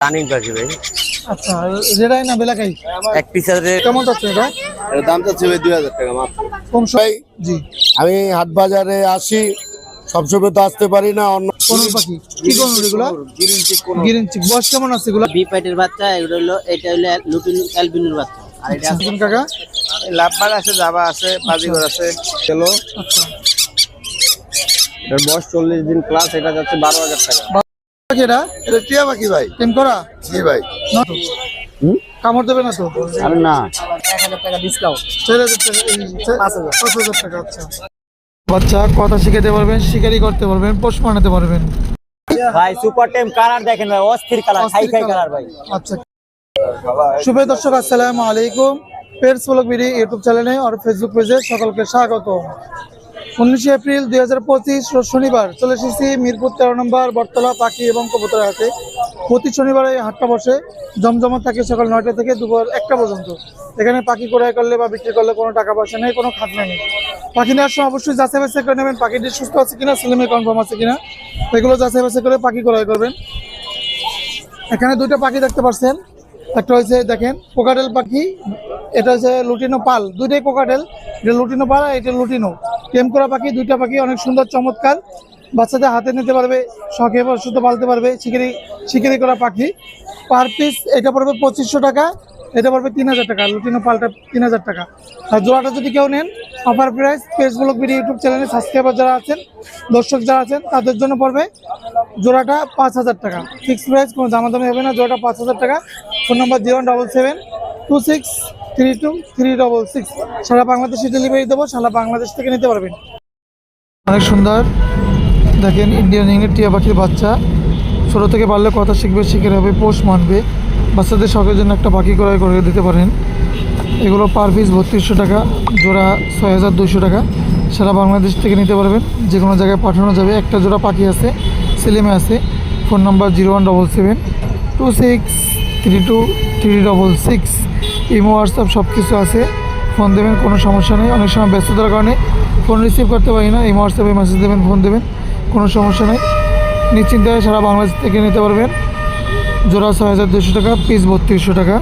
Running পাখি ভাই। আচ্ছা যেটাই না বেলাকাই এক পিস আছে কেমন যাচ্ছে এটা? এর দাম চাচ্ছে ভাই দুই হাজার টাকা মাত্র। কম ভাই জি। আমি হাট বাজারে আসি সবসময় তো আসতে পারি না অন্য কোন পাখি। কি কোন এগুলো? গ্রিন চিক বয়স কেমন আছে এগুলো? বি প্যাটের বাচ্চা এগুলো হলো এটা হলো লুটিন অ্যালবিনোর বাচ্চা। আর এটা আচ্ছা কাকা? লাভবার আছে জাবা আছে বাজিগর আছে। চলো আচ্ছা এটার বয়স চল্লিশ দিন ক্লাস এটা যাচ্ছে বারো হাজার টাকা। পাখি এটা? এটা টিয়া পাখি ভাই। টেম করা? জি ভাই। কামড় দেবে না তো? আর না। এক হাজার টাকা ডিসকাউন্ট চার হাজার। টাকা আচ্ছা। বাচ্চা কথা শিখাতে পারবেন শিকারি করতে পারবেন পোষ মানাতে পারবেন। ভাই সুপার টেম কালার দেখেন ভাই অস্থির কালার হাই ফাই কালার ভাই। আচ্ছা। শুভ দর্শক আসসালামু আলাইকুম। পেটস ব্লগ বিডি ইউটিউব চ্যানেলে আর ফেসবুক পেজে সকলকে স্বাগত উনিশে এপ্রিল দুই হাজার পঁচিশ শনিবার চলে এসেছি মিরপুর তেরো নম্বর বটতলা, পাখি এবং কবুতর হাটে। প্রতি শনিবারে হাটটা বসে। জমজমা থাকে সকাল নয়টা থেকে দুপুর একটা পর্যন্ত। এখানে পাখি ক্রয় করলে বা বিক্রি করলে কোনো টাকা পয়সা নেই, কোনো খাজনা নেই। পাখি নেওয়ার সময় অবশ্যই যাচাই বাছাই করে নেবেন, পাখিটি সুস্থ আছে কিনা, সিলেমে কনফার্ম আছে কিনা। এগুলো যাচাই বাছাই করে পাখি ক্রয় করবেন। এখানে দুইটা পাখি দেখতে পাচ্ছেন। একটা হয়েছে দেখেন কোকাটেল পাখি এটা হচ্ছে লুটিনো পাল, দুইটাই কোকাটেল এটা লুটিনো পাল আর এটা লুটিনো। টেম করা পাখি, দুইটা পাখি অনেক সুন্দর, চমৎকার। বাচ্চাদের হাতে নিতে পারবে, শখে শুদ্ধ পালতে পারবে, শিকারি শিকারি করা পাখি। পার পিস এটা পড়বে পঁচিশশো টাকা, এটা পড়বে তিন হাজার টাকা। লুটিনো পালটা তিন হাজার টাকা। আর জোড়াটা যদি কেউ নেন offer price Facebook video YouTube চ্যানেলে সাবস্ক্রাইবার যারা আছেন, দর্শক যারা আছেন, তাদের জন্য পড়বে জোড়াটা পাঁচ হাজার টাকা। ফিক্স প্রাইস কোনো দামাদামি হবে না, জোড়াটা পাঁচ হাজার টাকা। Phone number zero double seven two six three two three double six. সারা বাংলাদেশে ডেলিভারি দেবো, সারা বাংলাদেশ থেকে নিতে পারবেন। অনেক সুন্দর। দেখেন ইন্ডিয়ান ইংরেজ টিয়া পাখির বাচ্চা। ছোটো থেকে পারলে কথা শিখবে, শিখে হবে পোষ মানবে। বাচ্চাদের শখের জন্য একটা পাখি ক্রয় করে দিতে পারেন। এগুলো পার পিস বত্রিশশো টাকা, জোড়া ছয় হাজার দুশো টাকা। সারা বাংলাদেশ থেকে নিতে পারবেন। যে কোনো জায়গায় পাঠানো যাবে। একটা জোড়া পাখি আছে, সেলেমে আছে। Phone number zero one double seven two six three two three double six. Imo WhatsApp সব কিছু আছে। ফোন দেবেন কোনো সমস্যা নেই। অনেক সময় ব্যস্ততার কারণে ফোন রিসিভ করতে পারি না। ইমো হোয়াটসঅ্যাপে মেসেজ দেবেন ফোন দেবেন কোনো সমস্যা নেই। নিশ্চিন্তে সারা বাংলাদেশ থেকে নিতে পারবেন। জোড়া ছয় হাজার দুশো টাকা পিস বত্রিশশো টাকা।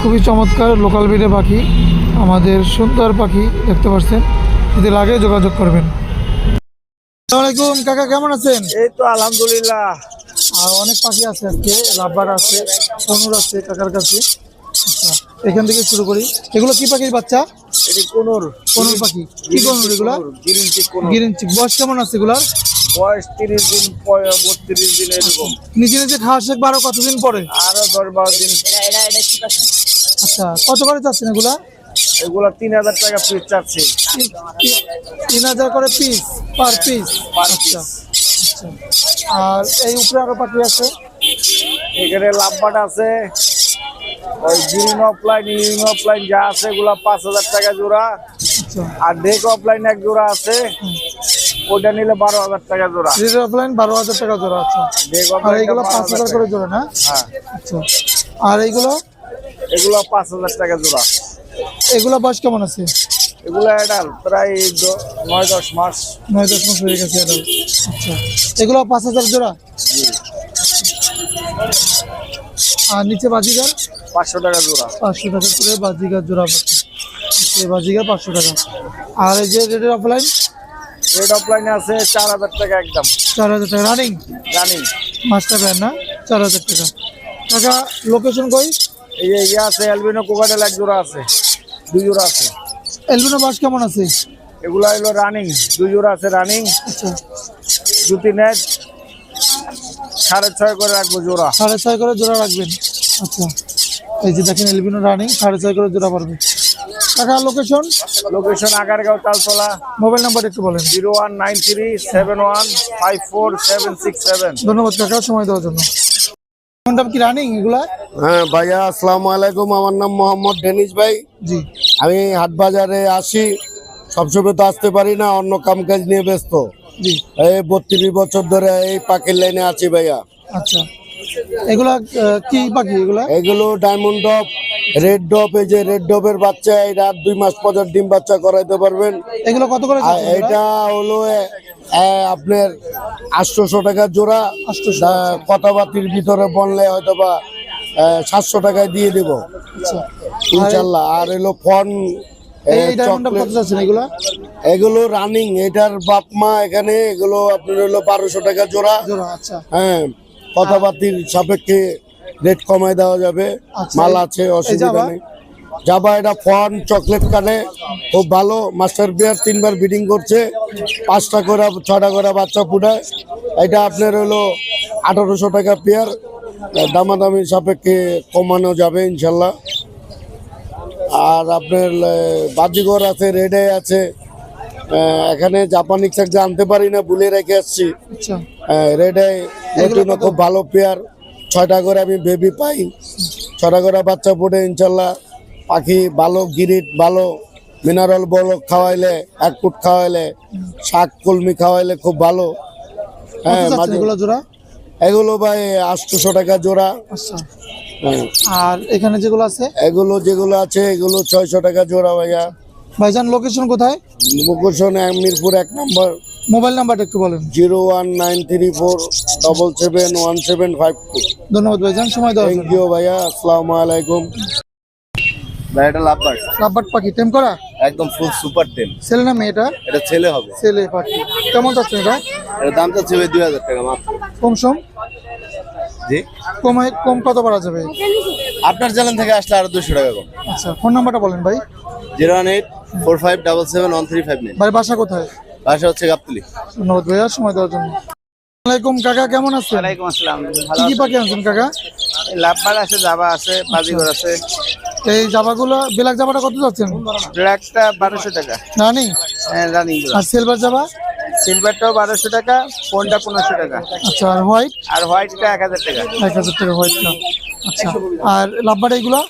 খুবই চমৎকার লোকাল ব্রিডের পাখি। আমাদের সুন্দর পাখি দেখতে পাচ্ছেন। যদি লাগে যোগাযোগ করবেন। আসসালামাইকুম কাকা কেমন আছেন? এই তো আলহামদুলিল্লাহ। আর অনেক পাখি আছে আজকে। লাভবার আছে কনুর আছে কাকার কাছে। এখান থেকে শুরু করি। এগুলো কি পাখির বাচ্চা? এটি কোনোর। কনুর পাখি। কি কনুর এগুলো? Green cheek conure. Green cheek. বয়স কেমন আছে এগুলার? বয়স তিরিশ দিন বত্রিশ দিন এরকম। নিজে নিজে খাওয়া শেখ বারো কতদিন পরে? আরও দশ বারো দিন। আচ্ছা কত করে চাচ্ছেন এগুলা? এগুলো তিন হাজার টাকা পিস চাচ্ছি। তিন- হাজার করে পিস পার পিস আচ্ছা আচ্ছা। আর এই উপরে আরও পাখি আছে? এখানে লাভবাট আছে ওই গ্রিন অফলাইন ইউন অফলাইন যা আছে এগুলো পাঁচ হাজার টাকা জোড়া। আচ্ছা। আর ডেক অফলাইন এক জোড়া আছে ওটা নিলে বারো হাজার টাকা জোড়া। রেড অফলাইন বারো হাজার টাকা জোড়া আচ্ছা। আর এইগুলো পাঁচ হাজার করে জোড়া না? হ্যাঁ। আচ্ছা। আর এইগুলো এগুলো পাঁচ হাজার টাকা জোড়া। এগুলো বয়স কেমন আছে? এগুলো অ্যাডাল প্রায় নয় দশ মাস। নয় দশ মাস হয়ে গেছে আচ্ছা। এগুলো পাঁচ হাজার জোড়া? আর নিচে বাজিগার? পাঁচশো টাকা জোড়া। পাঁচশো টাকা করে বাজিগার জোড়া এই বাজিগার পাঁচশো টাকা। আর এই যে রেডের অফলাইন রেড অফলাইনে আছে চার হাজার টাকা একদম। চার হাজার টাকা। রানিং? জানি মাস্টার প্যান না? চার হাজার টাকা। টাকা লোকেশন কই? এই যে ইয়ে আছে অ্যালবিনো কোকাটেল এক জোড়া আছে। দুই জোড়া আছে। এলবিনো বাস কেমন আছে? এগুলো হলো রানিং। দুই জোড়া আছে রানিং। আচ্ছা। জুতি নেট। সাড়ে ছয় করে রাখব জোড়া। সাড়ে ছয় করে জোড়া রাখবেন। আচ্ছা। এই যে দেখেন এলবিনো রানিং সাড়ে ছয় করে জোড়া পারবে। টাকা location location Agargaon Taltola. Mobile number একটু বলেন। Zero one nine three seven one five four seven six seven. ধন্যবাদ কাকা সময় দেওয়ার জন্য। কোনটা কি রানিং এগুলা? হ্যাঁ ভাইয়া আসসালামু আলাইকুম। আমার নাম মোহাম্মদ ডেনিস ভাই। জি। আমি হাট বাজারে আসি। সবসময় তো আসতে পারি না অন্য কাম কাজ নিয়ে ব্যস্ত। এই বত্রিশ বছর ধরে এই পাখির লাইনে আছি ভাইয়া। আচ্ছা। এগুলা কি পাখি এগুলা? এগুলো ডায়মন্ড ডপ রেড ডপ এই যে রেড ডপের বাচ্চা এই রাত দুই মাস পর ডিম বাচ্চা করাইতে পারবেন। এগুলো কত করে এটা হলো আপনার আটশোশো টাকা জোড়া। 800 আহ, কথাবার্তির ভিতরে বললে হয়তো বা সাতশো টাকায় দিয়ে দেব। আচ্ছা। ইনশাল্লাহ। আর এলো ফন এগুলা? এগুলো রানিং এটার বাপ মা এখানে এগুলো আপনার হলো বারোশো টাকা জোড়া। জোড়া আচ্ছা। হ্যাঁ। কথাবার্তির সাপেক্ষে রেট কমায় দেওয়া যাবে। আচ্ছা, মাল আছে অসুবিধা? নেই। যাবা এটা ফন চকলেট কানে খুব ভালো। মাস্টার বিয়ার তিনবার বিডিং করছে পাঁচটা করে ছটা করে বাচ্চা ফুটায়। এটা আপনার হলো আঠারোশো টাকা পেয়ার দামাদামি সাপেক্ষে কমানো যাবে ইনশাল্লাহ। আর আপনার বাজিঘর আছে রেডে আছে। এখানে জাপানি চাকরি আনতে পারি না ভুলে রেখে আসছি। রেডে এগুলো নতুন? খুব ভালো পেয়ার ছয়টা করে আমি বেবি পাই। ছটা করে বাচ্চা ফুটে ইনশাল্লাহ। পাখি ভালো গিরিট ভালো মিনারেল বল খাওয়াইলে এক ফুট খাওয়াইলে শাক কলমি খাওয়াইলে খুব ভালো। হ্যাঁ জোড়া? এগুলো ভাই আটশোশো টাকা জোড়া। আচ্ছা। হ্যাঁ। আর এখানে যেগুলো আছে? এগুলো যেগুলো আছে এগুলো ছয়শো টাকা জোড়া ভাইয়া। ভাইজান লোকেশন কোথায়? লোকেশন মিরপুর এক নম্বর। মোবাইল নাম্বারটা একটু বলেন। Zero one nine three four double seven one seven five two. ধন্যবাদ ভাই ভাইজান সময় দেওয়ার থ্যাংক ইউ ভাইয়া আসসালামু আলাইকুম। ভাই এটা লাভবার লাভবাট পাখি টেম করা? একদম ফুল সুপার টেন ছেলে না মেয়েটা এটা? ছেলে হবে। ছেলে পাখি। কেমন যাচ্ছে এটা? এটা দাম চাচ্ছে ভাই দুই হাজার টাকা মাত্র। কম সম? জি? কম কত পারা যাবে? আপনার চ্যানেল থেকে আসলে আরও দুশো টাকা কম। আচ্ছা ফোন নাম্বারটা বলেন ভাই। Zero one eight four five double seven one three five nine. ভাই বাসা কোথায়? ভাষা হচ্ছে গাবতলি। ধন্যবাদ ভাইয়া সময় দেওয়ার জন্য। আসসালামাইকুম কাকা কেমন আছেন? ওয়ালাইকুম আসসালাম কি কি পাখি আনছেন কাকা? লাভবার আছে জাবা আছে বাজিগর আছে। এই জাবাগুলো ব্ল্যাক জাবাটা কত যাচ্ছেন? ব্ল্যাকটা বারোশো টাকা। রানি? হ্যাঁ রানিং আর সিলভার জাবা? সিলভারটাও বারোশো টাকা ফোনটা পনেরোশো টাকা। আচ্ছা আর হোয়াইট? আর হোয়াইটটা এক হাজার টাকা। এক হাজার টাকা হোয়াইটটা। আচ্ছা আর লাভবাট এইগুলো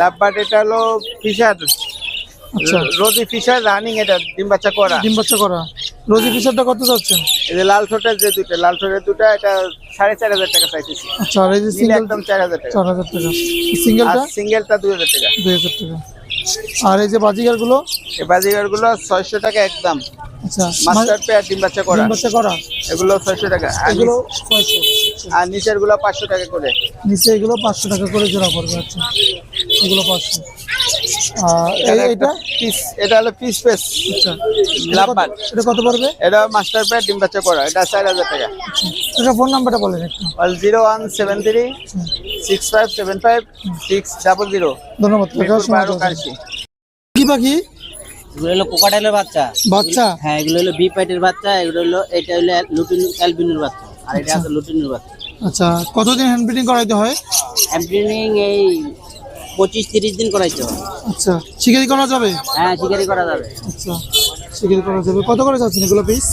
লাভবার্ড এটা হলো ফিশার আচ্ছা। রোজি ফিশার রানিং এটা ডিম বাচ্চা করা। ডিম বাচ্চা করা। রোজি ফিশারটা কত যাচ্ছেন? এই যে লাল ঠোঁটের যে দুইটা লাল ঠোঁটের দুটা এটা সাড়ে চার হাজার টাকা চাইতেছি আচ্ছা আর এই যে সিঙ্গেল একদম চার হাজার টাকা। চার হাজার টাকা। সিঙ্গেলটা? সিঙ্গেলটা দুই হাজার টাকা। দুই হাজার টাকা। আর এই যে বাজিগারগুলো এই বাজিগারগুলো ছয়শো টাকা একদম। আচ্ছা মাস্টার পেয়ার ডিম বাচ্চা করা। ডিম বাচ্চা করা? এগুলো ছয়শো টাকা। এগুলো ছয়শো। আর নিচেরগুলো পাঁচশো টাকা করে। নিচে এগুলো পাঁচশো টাকা করে জোড়া পড়বে আচ্ছা। এগুলো পাঁচশো। পিস এটা হলো পিস পেস আচ্ছা। লাভবান। এটা কত পড়বে? এটা মাস্টার ডিম বাচ্চা করা এটা চার হাজার টাকা। এটা ফোন নাম্বারটা বলেন একটু। Zero one seven three six five seven five six double zero ধন্যবাদ কি পাখি এগুলো হলো বাচ্চা। বাচ্চা? হ্যাঁ এগুলো হলো বি পাইটের বাচ্চা এগুলো হলো এটা হলো লুটিন অ্যালবিনের বাচ্চা আর এটা হচ্ছে লুটিনের বাচ্চা। আচ্ছা কতদিন হ্যান্ড ব্রিডিং করাইতে হয়? এই পঁচিশ তিরিশ দিন করাইতে হবে। আচ্ছা শিকারি করা যাবে? হ্যাঁ শিকারি করা যাবে। আচ্ছা শিকারি করা যাবে। কত করে যাচ্ছেন এগুলো পিস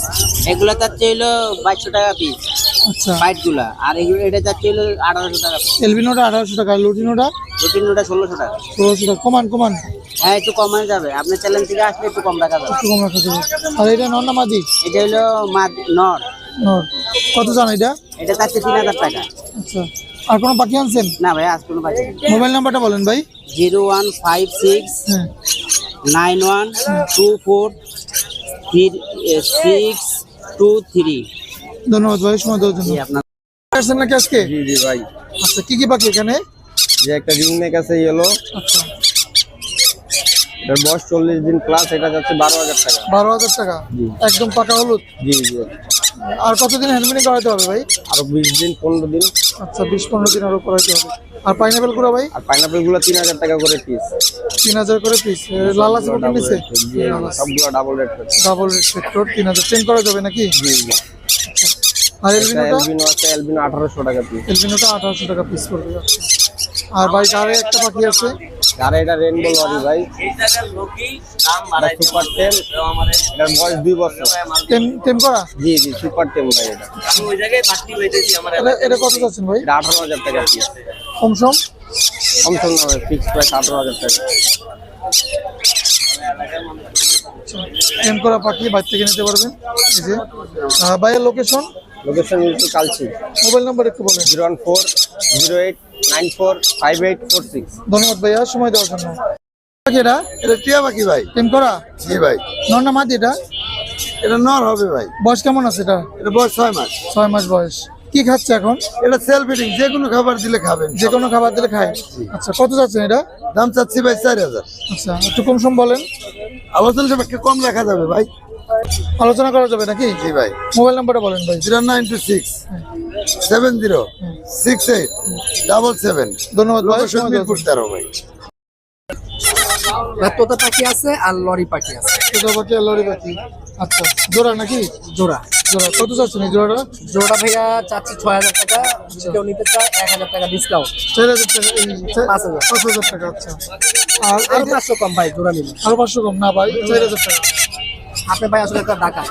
এগুলো চাচ্ছে হলো বাইশশো টাকা পিস আচ্ছা। পাইটগুলা আর এগুলো এটা চাচ্ছে হলো আঠারোশো টাকা এলবিনোটা আঠারোশো টাকা লুটিনোটা? রুটিন ওটা ষোলোশো টাকা। ষোলোশো টাকা। কমান কমান। হ্যাঁ একটু কমানো যাবে। আপনার চ্যালেঞ্জ থেকে আসলে একটু কম রাখা যাবে। একটু কম রাখা যাবে। আর এটা নর না মাদি? এটা হলো মাদ- নর। নর। কত জান এটা? এটা চাচ্ছে তিন হাজার টাকা। আচ্ছা। আর কোনো বাকি আনছেন? না ভাই আজ কোনো বাকি মোবাইল নাম্বারটা বলেন ভাই। Zero one five six nine one two four three six two three. ধন্যবাদ ভাই সময় দেওয়ার জন্য। আপনার আসছেন নাকি আজকে? জি জি ভাই। আচ্ছা কি কি বাকি এখানে? যে একটা রিং নেক আছে ইয়েলো আচ্ছা। এটার বয়স চল্লিশ দিন প্লাস এটা যাচ্ছে বারো হাজার টাকা। বারো হাজার টাকা? একদম পাকা হলুদ? জি জি। আর কতদিন হ্যান্ড ব্রিডিং করাইতে হবে ভাই? আরও বিশ দিন পনেরো দিন। আচ্ছা বিশ পনেরো দিন আরও করাইতে হবে। আর পাইনাপেলগুলো ভাই? আর পাইনাপেলগুলো তিন হাজার টাকা করে পিস তিন হাজার করে পিস লাল আছে কত নিচে? সবগুলো double rate double red sector তিন হাজার। চেঞ্জ করা যাবে নাকি? জি জি। আর এলবিনোটা এলবিনো আছে এলবিনো আঠারোশো টাকা পিস এলবিনোটা আঠারোশো টাকা পিস পড়বে আচ্ছা। আর ভাই গাড়ি একটা পাখি আছে। আর এটা রেনবো লরি ভাই সুপার টেন এটার বয়স দুই বছর। টেম টেম করা? জি জি সুপার টেন ভাই এটা। এটা- এটা কত যাচ্ছেন ভাই? এটা আঠারো হাজার টাকা পিস কম সম? কম সম না ভাই ফিক্স প্রাইস আঠারো হাজার টাকা। টেম করা পাখি বাইর থেকে নিতে পারবেন। এই যে ভাইয়ের location location Kalshi. Mobile number একটু বলেন। Zero one four zero eight nine four five eight four six. ধন্যবাদ ভাইয়া সময় দেওয়ার জন্য। এটা? এটা টিয়া পাখি ভাই। টেম করা? জি ভাই। নর না মাদি এটা? এটা নর হবে ভাই। বয়স কেমন আছে এটা? এটা বয়স ছয় মাস। ছয় মাস বয়স। কি খাচ্ছে এখন? এটা সেল ফিডিং যে কোনো খাবার দিলে খাবেন। যে কোনো খাবার দিলে খায়। আচ্ছা কত যাচ্ছেন এটা? দাম চাচ্ছি ভাই চার হাজার। আচ্ছা একটু কম সম বলেন। আলোচনা কম রাখা যাবে ভাই। আলোচনা করা যাবে নাকি? জি ভাই। মোবাইল নাম্বারটা বলেন ভাই। Zero nine two six seven zero six eight double seven. ধন্যবাদ ভাই তোতা পাখি আছে আর লরি পাখি আছে। তোতা পাখি আর লরি পাখি। আচ্ছা। জোড়া নাকি? জোড়া। জোড়া। কত যাচ্ছেন এই জোড়াটা? জোড়া ভাইয়া চাচ্ছি ছয় হাজার টাকা। কেউ নিতে চায় এক হাজার টাকা ডিসকাউন্ট চার হাজার টাকা পাঁচ হাজার। পাঁচ হাজার টাকা আচ্ছা। আর আরও পাঁচশো কম ভাই জোড়া নিলে। আরও পাঁচশো কম না ভাই চার হাজার টাকা। আপনি ভাই আসলে একটা টাকা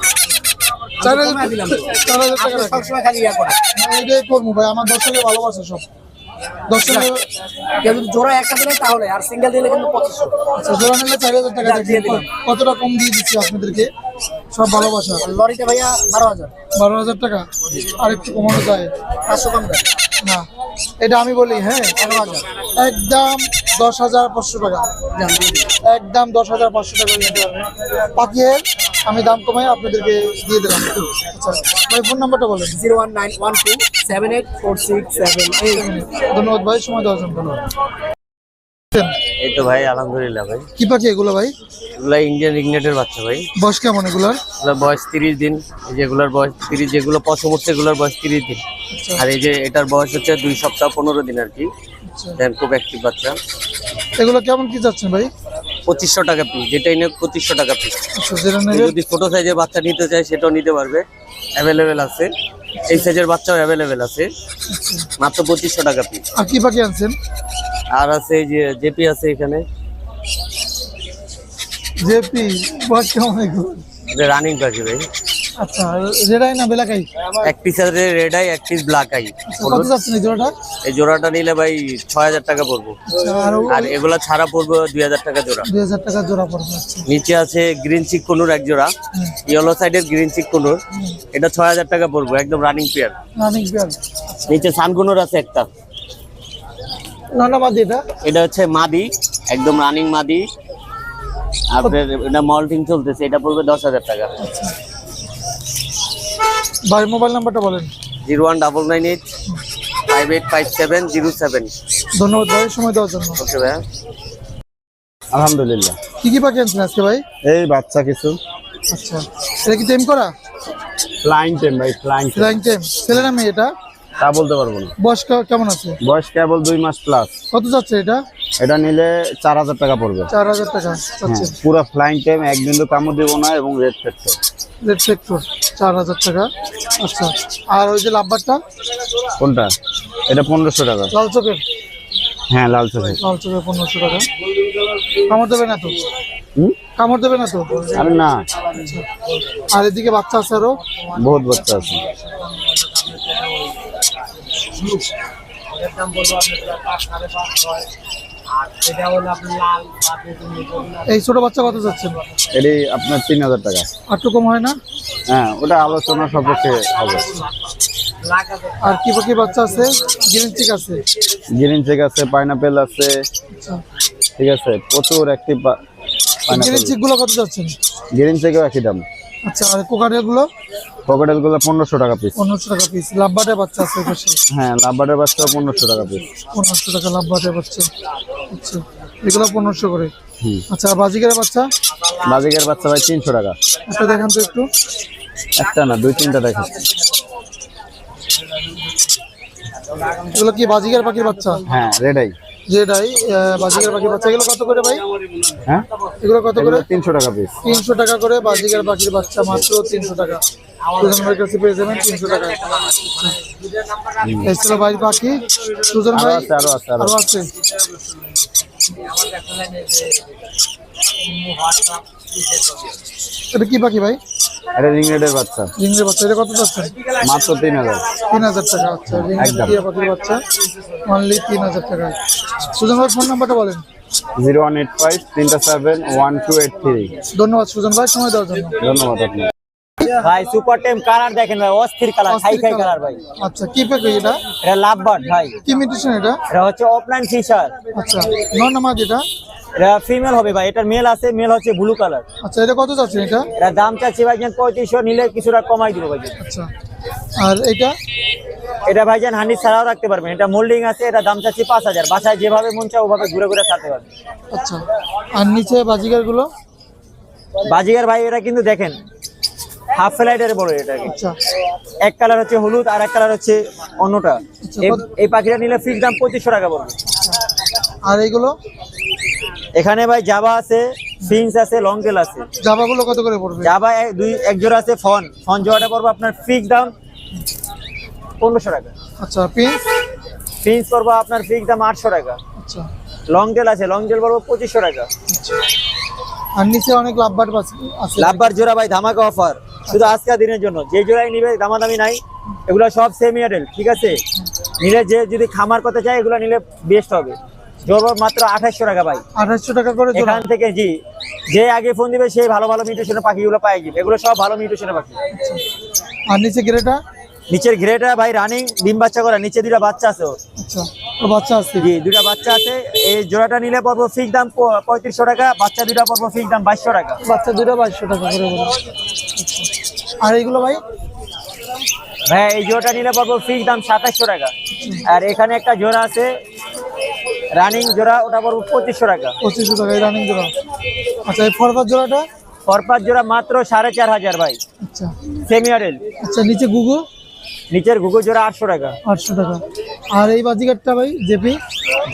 চার হাজার দিলাম। চার হাজার টাকা রাখেন। সবসময় খালি ইয়া করেন এটাই করব ভাই আমার দর্শকে ভালোবাসে সব। দর্শকে কেউ যদি জোড়া একটা দিলে তাহলে আর সিঙ্গেল দিলে কিন্তু পঁচিশশো। আচ্ছা জোড়া নিলে চার হাজার টাকা দিয়ে রাখেন। দিলাম। কতটা কম দিয়ে দিচ্ছি আপনাদেরকে? সব ভালোবাসা। আর ভাইয়া বারো হাজার। বারো হাজার টাকা? আর একটু কমানো যায়? পাঁচশো কম দেয় না এটা আমি বলি হ্যাঁ? এগারো হাজার। একদম দশ হাজার পাঁচশো টাকা। একদম দশ হাজার পাঁচশো টাকা নিতে পারবেন পাখিয়ে আমি দাম কমাই আপনাদেরকে দিয়ে দিলাম আচ্ছা ভাই ফোন নাম্বারটা বলেন। Zero one nine one two seven eight four six seven eight. ধন্যবাদ ভাই সময় দেওয়ার জন্য ধন্যবাদ। এই তো ভাই আলহামদুলিল্লাহ ভাই। কি পাখি এগুলো ভাই? এগুলা ইন্ডিয়ান ইগনেটের বাচ্চা ভাই। বয়স কেমন এগুলার? বয়স তিরিশ দিন। এই যেগুলোর বয়স তিরিশ যেগুলো পশম উঠছে এগুলোর বয়স তিরিশ দিন। আর এই যে এটার বয়স হচ্ছে দুই সপ্তাহ পনেরো দিন আর কি। খুব অ্যাক্টিভ বাচ্চা। এগুলো কেমন কি যাচ্ছেন ভাই? পঁচিশশো টাকা পিস যেটাই নেই পঁচিশশো টাকা পিস যদি ছোটো সাইজের বাচ্চা নিতে চায় সেটাও নিতে পারবে। অ্যাভেলেবেল আছে। এই সাইজের বাচ্চাও অ্যাভেলেবেল আছে। মাত্র পঁচিশশো টাকা পিস আর কি পাখি আনছেন? আর আছে এই যে জেপি আছে এখানে। জেপি রানিং পাখি ভাই। আচ্ছা যেটাই না বেলাকাই এক পিস আছে রেড আই এক পিস ব্ল্যাক আই আচ্ছা, কত যাচ্ছেন এই জোড়াটা? এই জোড়াটা নিলে ভাই ছয় হাজার টাকা পড়ব। আচ্ছা আর এগুলা ছাড়া পড়বে দুই হাজার টাকা জোড়া। দুই হাজার টাকা জোড়া পড়বে আচ্ছা। নিচে আছে গ্রিন চিক কুনুর এক জোড়া। ইয়েলো সাইডের গ্রিন চিক কুনুর। এটা ছয় হাজার টাকা পড়ব একদম রানিং পেয়ার রানিং বিয়ার নিচে সানকুনুর আছে একটা। না না বাদ এটা? এটা হচ্ছে মাদি একদম রানিং মাদি। আপনার এটা মল্টিং চলতেছে এটা পড়বে দশ হাজার টাকা। ভাই মোবাইল নাম্বারটা বলেন। Zero one double nine eight five eight five seven zero seven. ধন্যবাদ ভাই সময় দেওয়ার জন্য। ওকে ভাই আলহামদুলিল্লাহ। কি কি পাখি আনছেন আজকে ভাই? এই বাচ্চা কিছু। আচ্ছা। এটা কি টেম করা? ফ্লাইং টেম ভাই ফ্লাইং ফ্লাইং টেম ছেলে না মেয়ে এটা? তা বলতে পারব না। বয়স কেমন আছে? বয়স কেবল দুই মাস প্লাস কত যাচ্ছে এটা? এটা নিলে চার হাজার টাকা পড়বে। চার হাজার টাকা হ্যাঁ, পুরো ফ্লাইং টাইম এক বিন্দু কামড় দিব না এবং রেড ফেক্টর রেড সেক্টর চার হাজার টাকা। আচ্ছা আর ওই যে লাভবারটা? কোনটা? এটা পনেরোশো টাকা। লাল চোখের? হ্যাঁ লাল চোখে লাল চোখের পনেরোশো টাকা। কামড় দেবে না তো? কামড় দেবে না তো? আরে না। আর এদিকে বাচ্চা আছে আরও? বহুত বাচ্চা আছে। এই ছোট বাচ্চা কত এটি আপনার তিন হাজার টাকা। আর তো কম হয় না? হ্যাঁ ওটা আলোচনা সাপেক্ষে হবে। আর কি পাখি বাচ্চা আছে? গ্রিন চিক আছে? গ্রিন চেক আছে পাইনাপেল আছে। আচ্ছা। ঠিক আছে প্রচুর একটি গ্রিন চিকগুলো কত যাচ্ছেন গ্রিন চেকেও একই দাম। আচ্ছা আর কোকাটেলগুলো পকেটেল পনেরোশো টাকা পিস পনেরোশো টাকা পিস লাভবাটের বাচ্চা আছে পাশে? হ্যাঁ লাভবারের বাচ্চা পনেরোশো টাকা পিস পনেরোশো টাকা লাভবাটের বাচ্চা। আচ্ছা এগুলো পনেরোশো করে? হুম। আচ্ছা আর বাজিকের বাচ্চা? বাজিকের বাচ্চা ভাই তিনশো টাকা। একটা দেখান তো একটু। একটা না দুই তিনটা দেখেন। এগুলো কি বাজিকের পাখির বাচ্চা? হ্যাঁ রেডাই। যেটাই বাজিকের পাখির বাচ্চা এগুলো কত করে ভাই? হ্যাঁ? এগুলো কত করে? তিনশো টাকা পিস তিনশো টাকা করে বাজিকার পাখির বাচ্চা মাত্র তিনশো টাকা। সুজন ভাইয়ের কাছে পেয়ে যাবেন তিনশো টাকা। ভাই পাখি সুজন আরও ভাই আছে আরও আছে আরও আরও আছে। এটা কি পাখি ভাই? এটা রিং রেডের বাচ্চা। রিংয়ের বাচ্চা এটা কত যাচ্ছেন মাত্র তিন হাজার। তিন হাজার টাকা আচ্ছা একদম। টিয়া পাখির বাচ্চা অনলি তিন হাজার টাকা। সুজন ভাই ফোন নাম্বারটা বলেন। জিরো ওয়ান এইট ফাইভ তিনটা seven one two eight three. ধন্যবাদ সুজন ভাই সময় দেওয়ার জন্য। ধন্যবাদ আপনার ভাই সুপার টেম কালার দেখেন ভাই অস্থির কালার খাই খাই কালার ভাই। আচ্ছা কি পাখি এটা? এটা লাভ বার্ড ভাই। কি মিউটেশন এটা? এটা হচ্ছে অফলাইন ফিশার আচ্ছা নর নামাজ এটা? এটা ফিমেল হবে ভাই এটার মেল আছে মেল হচ্ছে ব্লু কালার আচ্ছা এটা কত যাচ্ছে এটা? এটা দাম চাচ্ছি ভাইজান পঁয়ত্রিশশো নিলে কিছুটা কমাই দিব ভাইজান আচ্ছা আর এটা? এটা ভাইজান হান্ডি ছাড়াও রাখতে পারবেন এটা মোল্ডিং আছে এটা দাম চাচ্ছি পাঁচ হাজার। বাসায় যেভাবে মন চায় ওভাবে ঘুরে ঘুরে ছাড়তে পারবেন। আচ্ছা আর নিচে বাজিগারগুলো বাজিগার ভাই এটা কিন্তু দেখেন হাফ ফ্লাইটের বড় এটা। আচ্ছা। এক কালার হচ্ছে হলুদ আর এক কালার হচ্ছে অন্যটা। এই- এই পাখিটা নিলে ফিক্স দাম পঁচিশশো টাকা পড়বে আর এইগুলো? এখানে ভাই জাবা আছে ফিন্স আছে লং টেল আছে। জাবাগুলো কত করে পড়বে? জাবা দুই এক জোড়া আছে ফন ফন জোড়াটা পড়বে আপনার ফিক্স দাম পনেরোশো টাকা। আচ্ছা পিস ফিন্স পড়ব আপনার ফিক্স দাম আটশো টাকা। আচ্ছা। লং টেল আছে লং টেল পড়ব পঁচিশশো টাকা। আর নিচে অনেক লাভবার আছে। লাভবার জোড়া ভাই ধামাকা অফার শুধু আজকের দিনের জন্য। যে জোড়াই নিবে দামাদামি নাই। এগুলো সব সেমি ঠিক আছে? নিলে যে যদি খামার করতে চায় এগুলো নিলে বেস্ট হবে। জোর মাত্র আঠাশশো টাকা ভাই। আঠাশশো টাকা করে জোড়া। এখান থেকে জি যে আগে ফোন দিবে সেই ভালো ভালো মিউটেশনের পাখিগুলো পাই যাবে এগুলো সব ভালো মিউটেশনের পাখি। আর নিচে গ্রেটা নিচের গ্রেটা ভাই রানিং ডিম বাচ্চা করা নিচে দুটা বাচ্চা আছে আচ্ছা বাচ্চা আছে? জি দুটা বাচ্চা আছে। এই জোড়াটা নিলে পড়ব ফিক্স দাম পঁয়ত্রিশশো টাকা বাচ্চা দুটা পড়ব ফিক্স দাম বাইশশো টাকা। বাচ্চা দুটো বাইশশো টাকা করে আচ্ছা। আর এইগুলো ভাই? ভাই এই জোড়াটা নিলে পড়ব ফিক্স দাম সাতাশশো টাকা। আর এখানে একটা জোড়া আছে রানিং জোড়া ওটা পড়ব পঁচিশশো টাকা। পঁচিশশো টাকা রানিং জোড়া। আচ্ছা এই ফরবার জোড়াটা? ফরপাত জোড়া মাত্র সাড়ে চার হাজার ভাই। আচ্ছা। সেমি আডেল আচ্ছা নিচে গুগু নিচের গুগু জোড়া আটশো টাকা। আটশো টাকা। আর এই বাজিগারটা ভাই জেপি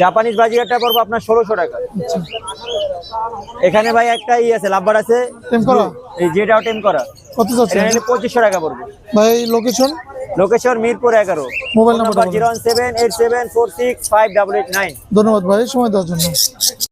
জাপানিজ বাজিগারটা পড়ব আপনার ষোলোশো টাকা। এখানে ভাই একটা ই আছে লাভবার আছে। এই যেটাও টেম করা। কত যাচ্ছে? পঁচিশশো টাকা পড়বে। ভাই লোকেশন লোকেশন মিরপুর এগারো। Mobile number zero seven eight seven four six five double eight nine ধন্যবাদ ভাই সময় দেওয়ার জন্য।